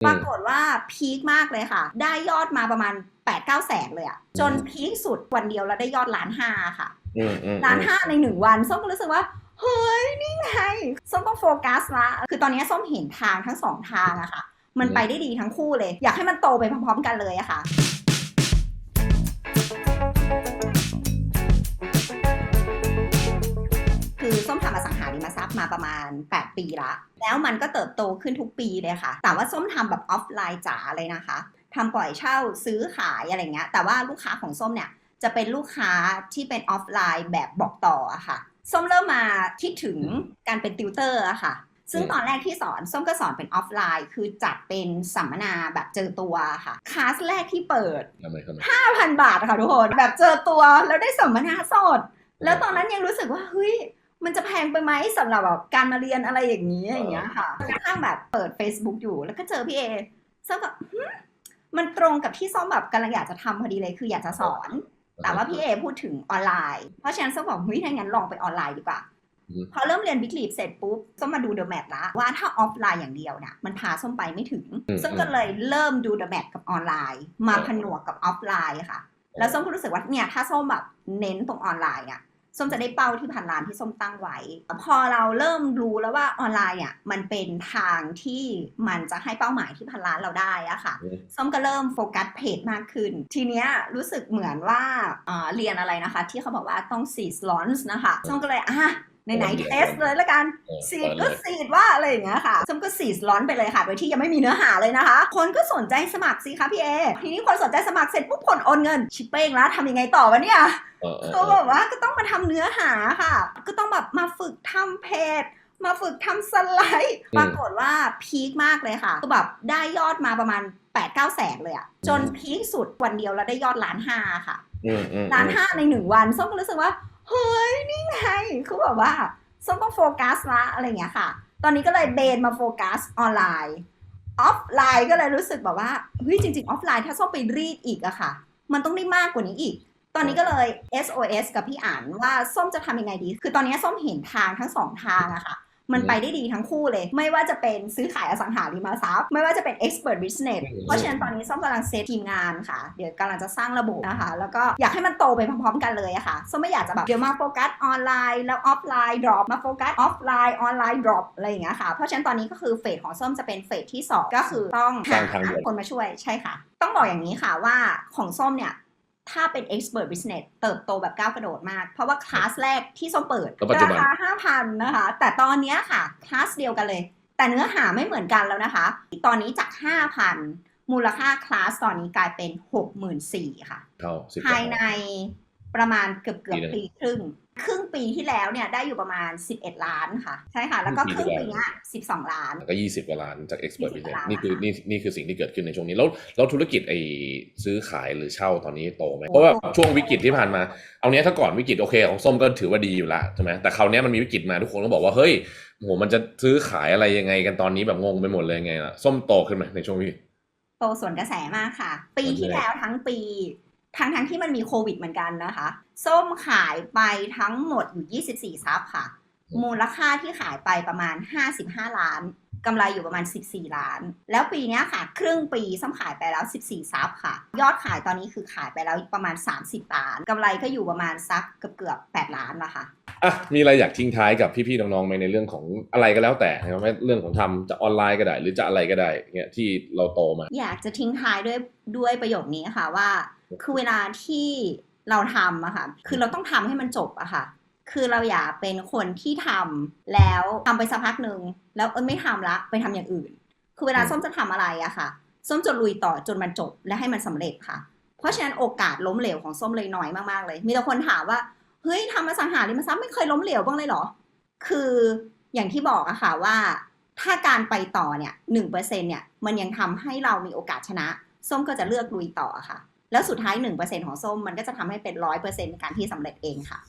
อืมปรากฏว่าพีคมากเลยค่ะ ได้ยอดมาประมาณ 8 9แสนเลยอะจนพีคสุดวันเดียวแล้วได้ยอดล้านห้าค่ะอืมอืมล้านห้าในหนึ่งวันส้มก็รู้สึกว่า เฮ้ย นี่ไงส้มต้องโฟกัสละคือตอนนี้ส้มเห็นทางทั้งสองทางอะค่ะ มันไปได้ดีทั้งคู่เลย อยากให้มันโตไปพร้อมๆกันเลยอะค่ะ ริมทรัพย์มาประมาณ 8 ปีละ แล้วมันก็เติบโตขึ้นทุกปีเลยค่ะ แต่ว่าส้มทำแบบออฟไลน์จ๋าเลยนะคะทำปล่อยเช่าซื้อขายอะไรเงี้ย แต่ว่าลูกค้าของส้มเนี่ยจะเป็นลูกค้าที่เป็นออฟไลน์แบบบอกต่ออะค่ะ ส้มเริ่มมาคิดถึงการเป็นติวเตอร์อะค่ะ ซึ่งตอนแรกที่สอน ส้มก็สอนเป็นออฟไลน์ คือจัดเป็นสัมมนาแบบเจอตัวค่ะ คลาสแรกที่เปิดทำไมทำไม5,000 บาทค่ะทุกคน แบบเจอตัวแล้วได้สัมมนาสด แล้วตอนนั้นยังรู้สึกว่าเฮ้ย มันจะแพงไปไหมสำหรับแบบการมาเรียนอะไรอย่างนี้อย่างเงี้ยค่ะกระทั่งแบบเปิด Facebook อยู่ แล้วก็เจอพี่เอส้มก็หึมันตรงกับที่ส้มแบบกำลังอยากจะทำพอดีเลยคืออยากจะสอน แต่ว่าพี่เอพูดถึงออนไลน์เพราะฉะนั้นส้มบอกเฮ้ยถ้างั้นลองไปออนไลน์ดีกว่าอืมพอเริ่มเรียนบิ๊กลีบเสร็จปุ๊บส้มมาดูเดอะแมทละว่าถ้าออฟไลน์อย่างเดียวเนี่ยมันพาส้มไปไม่ถึงอืมส้มก็เลยเริ่มดูเดอะแมทกับออนไลน์ มาผนวกกับออฟไลน์ค่ะ แล้วส้มก็รู้สึกว่าเนี่ยถ้าส้มแบบเน้นตรงออนไลน์อะ ส้มจะได้เป้าที่พันล้านที่ส้มตั้งไว้ พอเราเริ่มรู้แล้วว่าออนไลน์อะมันเป็นทางที่มันจะให้เป้าหมายที่พันล้านเราได้อะค่ะอืมส้มก็เริ่มโฟกัสเพจมากขึ้น ทีเนี้ยรู้สึกเหมือนว่าอ่าเรียนอะไรนะคะ ที่เขาบอกว่าต้องซีดลอนส์นะคะ ส้มก็เลยอะ ไหนๆเทสเลยละกันเออซีดเปิก็เลยซีดว่าอะไรอย่างเงี้ยค่ะส้มก็ซีดร้อนไปเลยค่ะ โดยที่ยังไม่มีเนื้อหาเลยนะคะ คนก็สนใจสมัครสิคะพี่เอ ทีนี้คนสนใจสมัครเสร็จปุ๊บผลโอนเงิน ชิปเป้งแล้วทำยังไงต่อวะเนี่ยเออเออก็แบบว่าก็ต้องมาทำเนื้อหาค่ะ ก็ต้องแบบมาฝึกทำเพจมาฝึกทำสไลด์ ปรากฏว่าพีคมากเลยค่ะคือแบบได้ยอดมาประมาณ 8 9แสนเลยอะจนพีคสุดวันเดียวแล้วได้ยอดล้านห้าค่ะอืมอืมล้านห้าในหนึ่งวันส้มก็รู้สึกว่า เฮ้ยนี่ไงคือแบบว่าส้มต้องโฟกัสละอะไรอย่างเงี้ยค่ะ ตอนนี้ก็เลยเบนมาโฟกัสออนไลน์ ออฟไลน์ก็เลยรู้สึกแบบว่าเฮ้ยจริง ๆ ออฟไลน์ถ้าส้มไปรีดอีกอะค่ะ มันต้องได้มากกว่านี้อีก ตอนนี้ก็เลย SOS กับพี่อ่านว่าส้มจะทำยังไงดี คือตอนนี้ส้มเห็นทางทั้งสองทางอะค่ะ มันไปได้ดีทั้งคู่เลย ไม่ว่าจะเป็นซื้อขายอสังหาริมทรัพย์ ไม่ว่าจะเป็น expert business เพราะฉะนั้นตอนนี้ส้มกำลังเซตทีมงานค่ะ เดี๋ยวกำลังจะสร้างระบบนะคะ แล้วก็อยากให้มันโตไปพร้อมๆกันเลยอะค่ะส้มไม่อยากจะแบบเดี๋ยวมาโฟกัสออนไลน์แล้วออฟไลน์ drop มาโฟกัสออฟไลน์ออนไลน์ drop อะไรอย่างเงี้ยค่ะ เพราะฉะนั้นตอนนี้ก็คือเฟสของส้มจะเป็นเฟสที่สองก็คือต้องสร้างทางด่วนคนมาช่วยใช่ค่ะ ต้องบอกอย่างนี้ค่ะว่าของส้มเนี่ย ถ้าเป็น expert business เติบโตแบบก้าวกระโดดมาก เพราะว่าคลาสแรกที่ส้มเปิดแล้วปัจจุบันราคา5,000นะคะ แต่ตอนเนี้ยค่ะ คลาสเดียวกันเลย แต่เนื้อหาไม่เหมือนกันแล้วนะคะ ตอนนี้จาก 5,000 มูลค่าคลาสตอนนี้กลายเป็น 64,000ค่ะเท่าสิบภายในประมาณเกือบเกือบปีหนึ่งปีครึ่ง ครึ่งปีที่แล้วเนี่ยได้อยู่ประมาณ 11 ล้านค่ะ ใช่ค่ะ แล้วก็คครึ่รึ่งงปีปีที่แล้วเนี้ย12 ล้านก็ยี่สิบกว่าล้านจาก expert 20 business ล้านนี่คือนี่นี่คือสิ่งที่เกิดขึ้นในช่วงนี้ แล้วแล้วธุรกิจไอ้ซื้อขายหรือเช่าตอนนี้โตไหมเพราะว่าช่วงวิกฤตที่ผ่านมา เอาเนี้ยถ้าก่อนวิกฤตโอเค ของส้มก็ถือว่าดีอยู่ละใช่ไหมแต่คราวเนี้ยมันมีวิกฤตมาทุกคนก็บอกว่าเฮ้ยโหมันจะซื้อขายอะไรยังไงกันตอนนี้แบบงงไปหมดเลยไงล่ะส้มโตขึ้นไหมในช่วงวิกฤตโตส่วนกระแสมากค่ะ ปีที่แล้วทั้งปี ทั้งทั้งที่มันมีโควิดเหมือนกันนะคะ ส้มขายไปทั้งหมดอยู่ 24 ซับค่ะ มูลค่าที่ขายไปประมาณ 55 ล้านกำไรอยู่ประมาณ 14 ล้าน แล้วปีเนี้ยค่ะ ครึ่งปีส้มขายไปแล้ว 14 ซับค่ะ ยอดขายตอนนี้คือขายไปแล้วประมาณ 30 ล้านกำไรก็อยู่ประมาณสักเกือบเกือบๆ8ล้านละค่ะอะมีอะไรอยากทิ้งท้ายกับพี่ๆน้องๆไหมในเรื่องของอะไรก็แล้วแต่นะครับไม่เรื่องของทำจะออนไลน์ก็ได้ หรือจะอะไรก็ได้เงี้ยที่เราโตมา อยากจะทิ้งท้ายด้วยด้วยประโยคนี้ค่ะว่า คือเวลาที่เราทำอะค่ะ คือเราต้องทำให้มันจบอะค่ะ คือเราอย่าเป็นคนที่ทำแล้วทำไปสักพักหนึ่งแล้วเออไม่ทำละไปทำอย่างอื่น คือเวลาส้มจะทำอะไรอะค่ะ ส้มจะลุยต่อจนมันจบและให้มันสำเร็จค่ะ เพราะฉะนั้นโอกาสล้มเหลวของส้มเลยน้อยมากๆเลย มีแต่คนถามว่าเฮ้ยทำมาสังหาริมทรัพย์ไม่เคยล้มเหลวบ้างเลยเหรอ คืออย่างที่บอกอะค่ะว่าถ้าการไปต่อเนี่ยหนึ่งเปอร์เซ็นเนี่ยมันยังทำให้เรามีโอกาสชนะ ส้มก็จะเลือกลุยต่อค่ะ แล้วสุดท้ายหนึ่งเปอร์เซ็นของส้มมันก็จะทำให้เป็นร้อยเปอร์เซ็นในการที่สำเร็จเองค่ะ